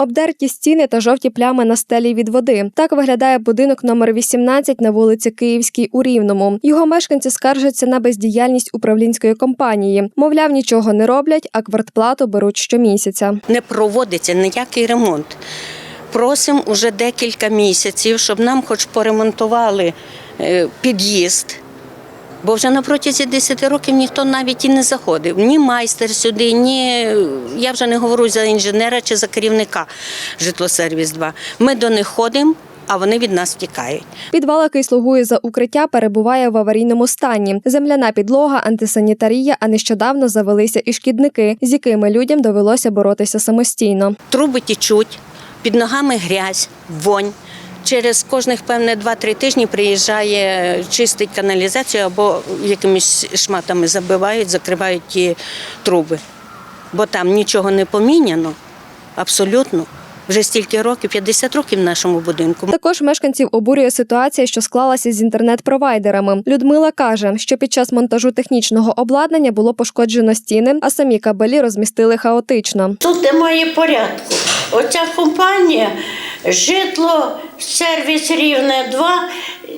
Обдерті стіни та жовті плями на стелі від води. Так виглядає будинок номер 18 на вулиці Київській у Рівному. Його мешканці скаржаться на бездіяльність управлінської компанії. Мовляв, нічого не роблять, а квартплату беруть щомісяця. не проводиться ніякий ремонт. Просимо уже декілька місяців, щоб нам хоч поремонтували е, під'їзд. Бо вже на протязі 10 років ніхто навіть і не заходив. Ні майстер сюди, ні я вже не говорю за інженера чи за керівника житлосервіс 2. Ми до них ходимо, а вони від нас втікають. Підвал, який слугує за укриття, перебуває в аварійному стані. Земляна підлога, антисанітарія, а нещодавно завелися і шкідники, з якими людям довелося боротися самостійно. Труби тічуть, під ногами грязь, вонь. Через кожних певне 2-3 тижні приїжджає, чистить каналізацію або якимись шматами забивають, закривають ті труби. Бо там нічого не поміняно, абсолютно. Вже стільки років, 50 років в нашому будинку. Також мешканців обурює ситуація, що склалася з інтернет-провайдерами. Людмила каже, що під час монтажу технічного обладнання було пошкоджено стіни, а самі кабелі розмістили хаотично. Тут немає порядку. Оця компанія житло сервіс рівне 2,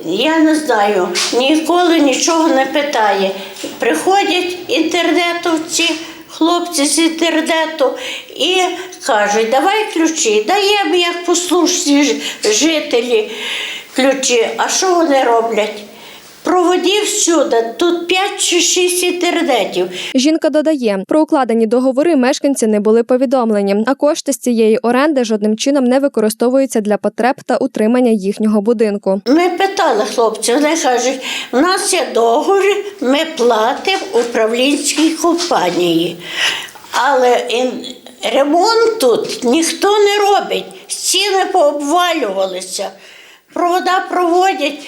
я не знаю, ніколи нічого не питає. Приходять інтернетовці, хлопці з інтернету і кажуть, давай ключі, даємо як послушні жителі ключі. А що вони роблять? Проводів всюди, тут 5 чи 6 інтернетів. Жінка додає, про укладені договори мешканці не були повідомлені, а кошти з цієї оренди жодним чином не використовуються для потреб та утримання їхнього будинку. Ми питали хлопців, вони кажуть, у нас є договір, ми платимо управлінській компанії. Але ремонт тут ніхто не робить. Стіни пообвалювалися, провода проводять,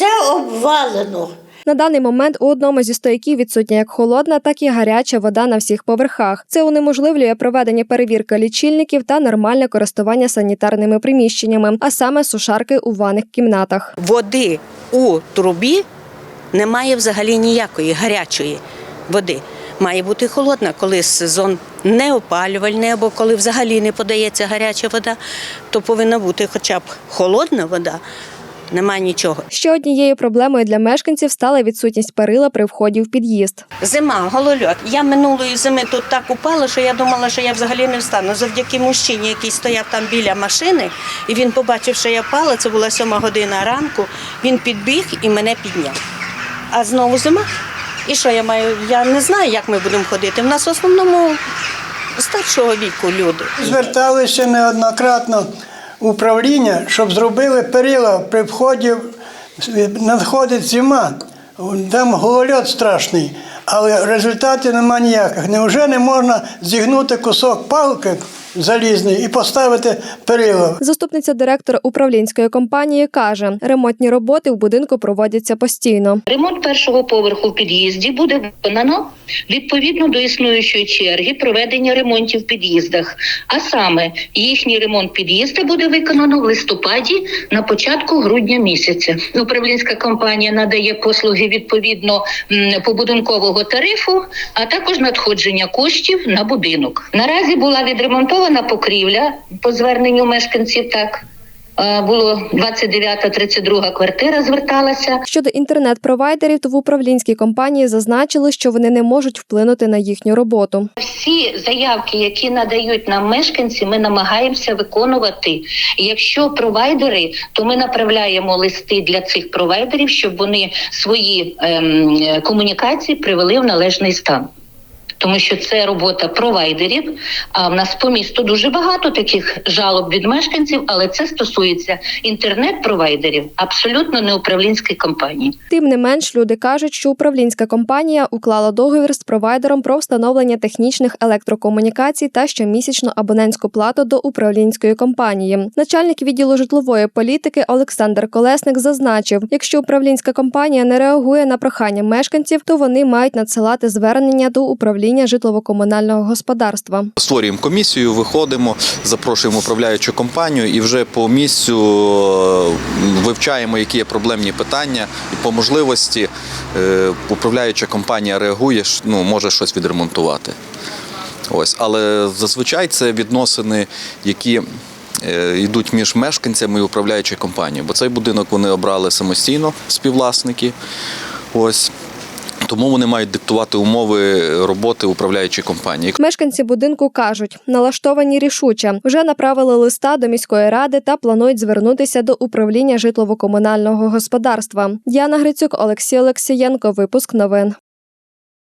все обвалено. На даний момент у одному зі стояків відсутня як холодна, так і гаряча вода на всіх поверхах. Це унеможливлює проведення перевірки лічильників та нормальне користування санітарними приміщеннями, а саме сушарки у ванних кімнатах. Води у трубі немає взагалі ніякої гарячої води. Має бути холодна, коли сезон не опалювальний, або коли взагалі не подається гаряча вода, то повинна бути хоча б холодна вода. Немає нічого. Ще однією проблемою для мешканців стала відсутність перила при вході в під'їзд. Зима, голольот. Я минулої зими тут так упала, що я думала, що я взагалі не встану. Завдяки мужчині, який стояв там біля машини, і він побачив, що я впала, це була сьома година ранку. Він підбіг і мене підняв. А знову зима. І що я маю? Я не знаю, як ми будемо ходити. В нас в основному старшого віку люди. Зверталися неоднократно управління, щоб зробили перила при вході. Надходить зима, там голольот страшний, але результатів нема ніяких. Невже не можна зігнути кусок палки залізний і поставити перила? Заступниця директора управлінської компанії каже, ремонтні роботи в будинку проводяться постійно. Ремонт першого поверху в під'їзді буде виконано відповідно до існуючої черги проведення ремонтів в під'їздах. А саме їхній ремонт під'їзда буде виконано в листопаді на початку грудня місяця. Управлінська компанія надає послуги відповідно побудинкового тарифу, а також надходження коштів на будинок. Наразі була відремонтована покрівля по зверненню мешканців. Так Е, було 29-32 квартира. Зверталася. Щодо інтернет-провайдерів, то в управлінській компанії зазначили, що вони не можуть вплинути на їхню роботу. Всі заявки, які надають нам мешканці, ми намагаємося виконувати. Якщо провайдери, то ми направляємо листи для цих провайдерів, щоб вони свої ем, комунікації привели в належний стан. Тому що це робота провайдерів. А в нас по місту дуже багато таких жалоб від мешканців, але це стосується інтернет-провайдерів, абсолютно не управлінської компанії. Тим не менш, люди кажуть, що управлінська компанія уклала договір з провайдером про встановлення технічних електрокомунікацій та щомісячну абонентську плату до управлінської компанії. Начальник відділу житлової політики Олександр Колесник зазначив, якщо управлінська компанія не реагує на прохання мешканців, то вони мають надсилати звернення до управління житлово-комунального господарства. Створюємо комісію, виходимо, запрошуємо управляючу компанію і вже по місцю е, вивчаємо, які є проблемні питання, і по можливості е, управляюча компанія реагує, ну, може щось відремонтувати. Ось, але зазвичай це відносини, які е, йдуть між мешканцями і управляючою компанією. Бо цей будинок вони обрали самостійно співвласники. Ось. Тому вони мають диктувати умови роботи управляючої компанії. Мешканці будинку кажуть, налаштовані рішуче вже направили листа до міської ради та планують звернутися до управління житлово-комунального господарства. Діана Грицюк, Олексій Олексієнко. Випуск новин.